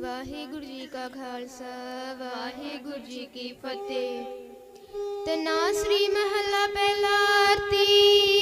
ਵਾਹਿਗੁਰੂ ਜੀ ਕਾ ਖਾਲਸਾ ਵਾਹਿਗੁਰੂ ਜੀ ਕੀ ਫਤਿਹ। ਤਨਾ ਸ੍ਰੀ ਮਹੱਲਾ ਪਹਿਲਾ ਆਰਤੀ।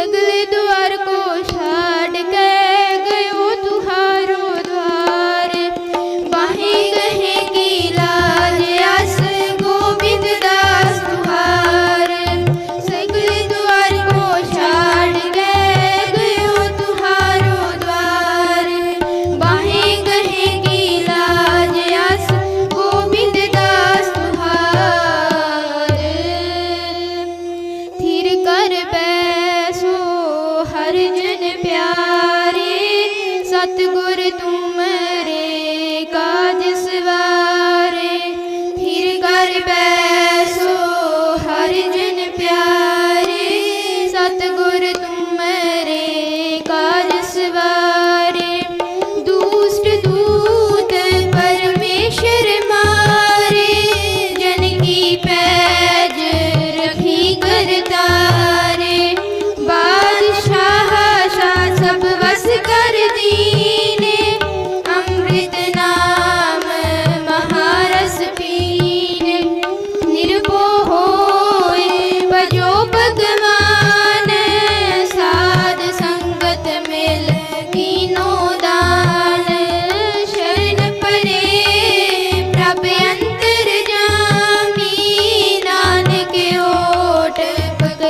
अगले दो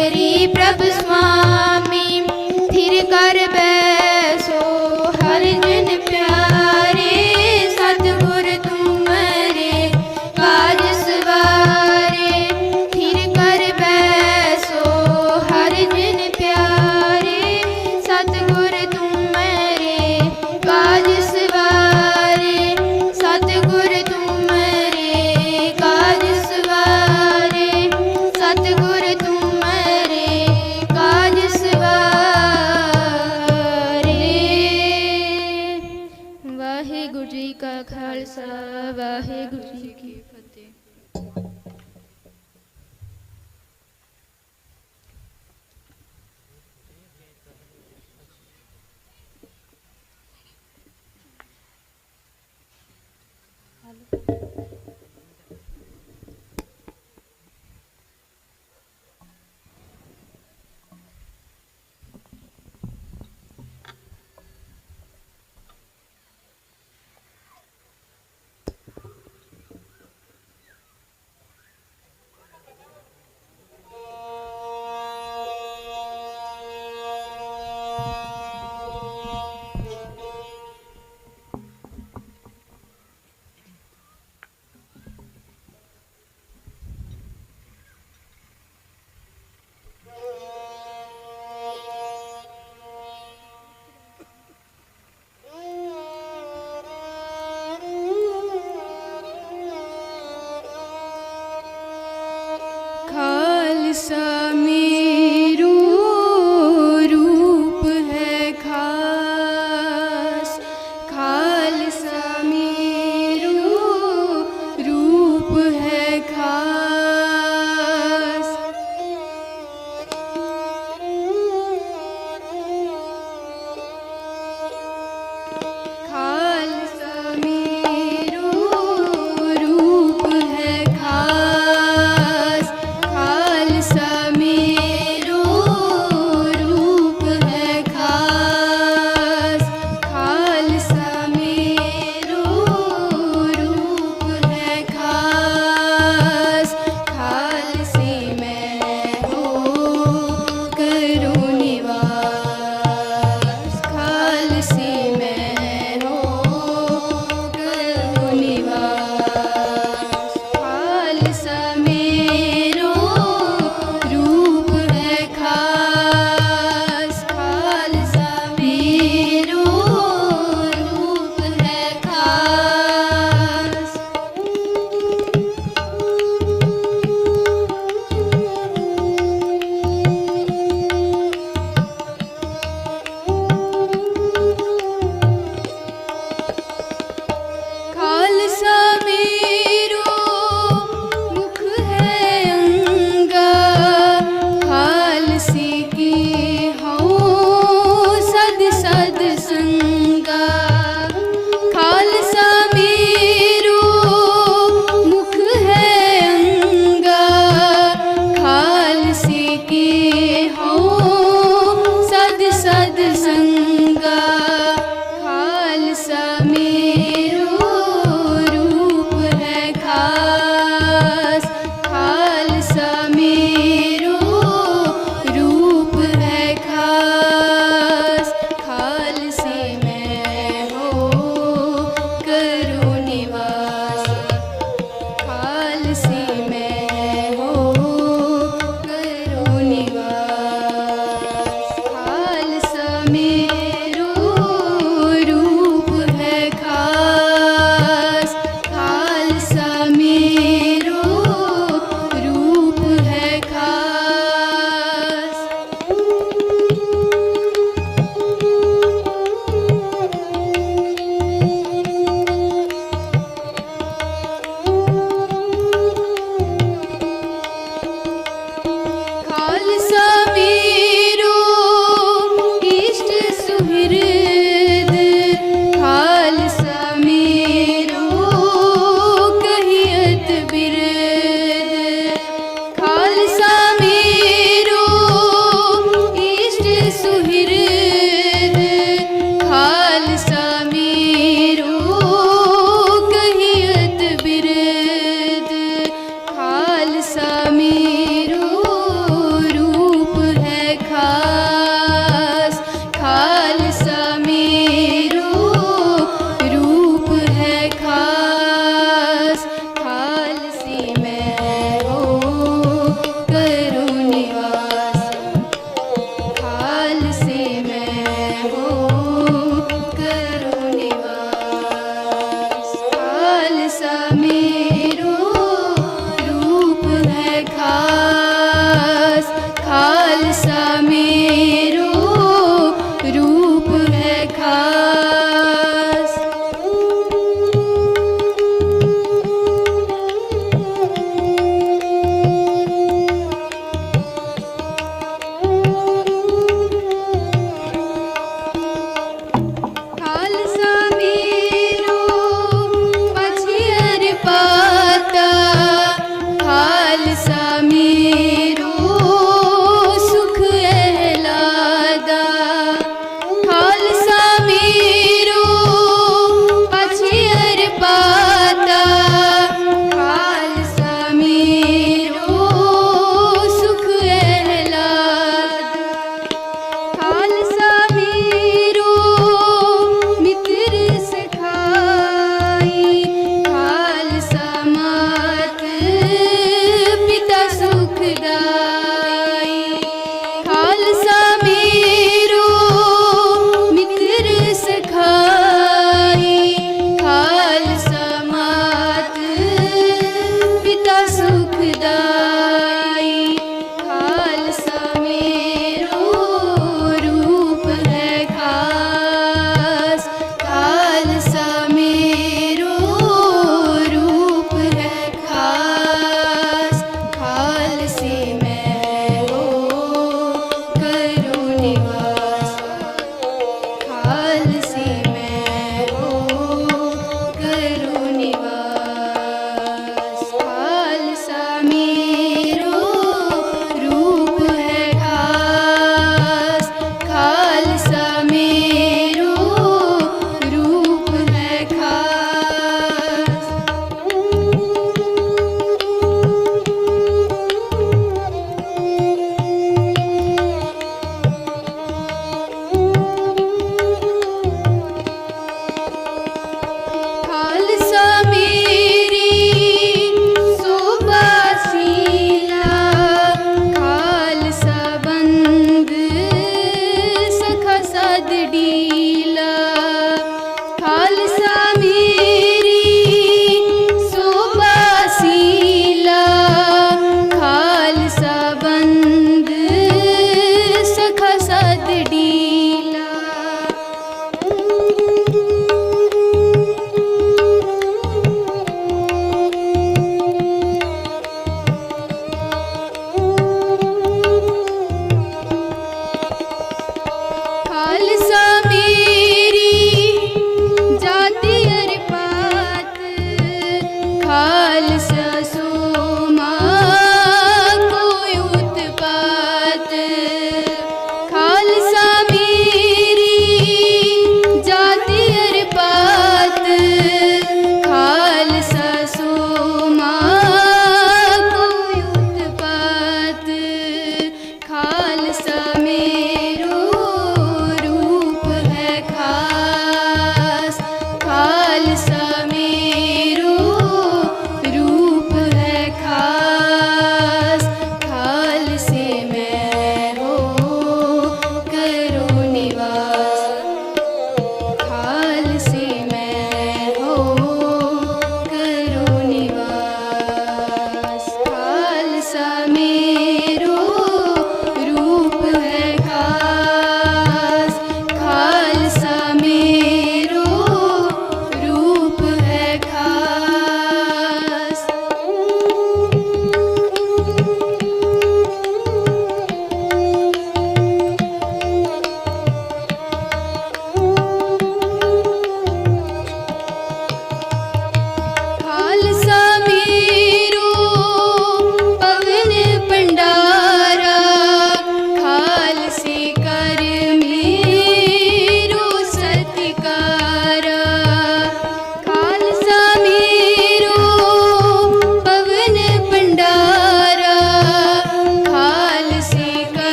हरि प्रभु स्म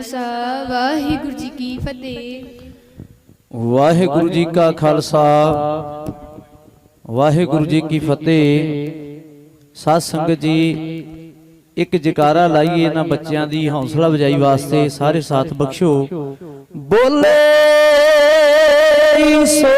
ਖਾਲਸਾ, ਵਾਹਿਗੁਰੂ ਜੀ ਕੀ ਫਤਿਹ। ਵਾਹਿਗੁਰੂ ਜੀ ਕਾ ਖਾਲਸਾ, ਵਾਹਿਗੁਰੂ ਜੀ ਕੀ ਫਤਿਹ। ਸਾਧ ਸੰਗਤ ਜੀ, ਇੱਕ ਜਕਾਰਾ ਲਾਈਏ ਇਹਨਾਂ ਬੱਚਿਆਂ ਦੀ ਹੌਸਲਾ ਵਜਾਈ ਵਾਸਤੇ, ਸਾਰੇ ਸਾਥ ਬਖਸ਼ੋ। ਬੋਲੇ ਸੋ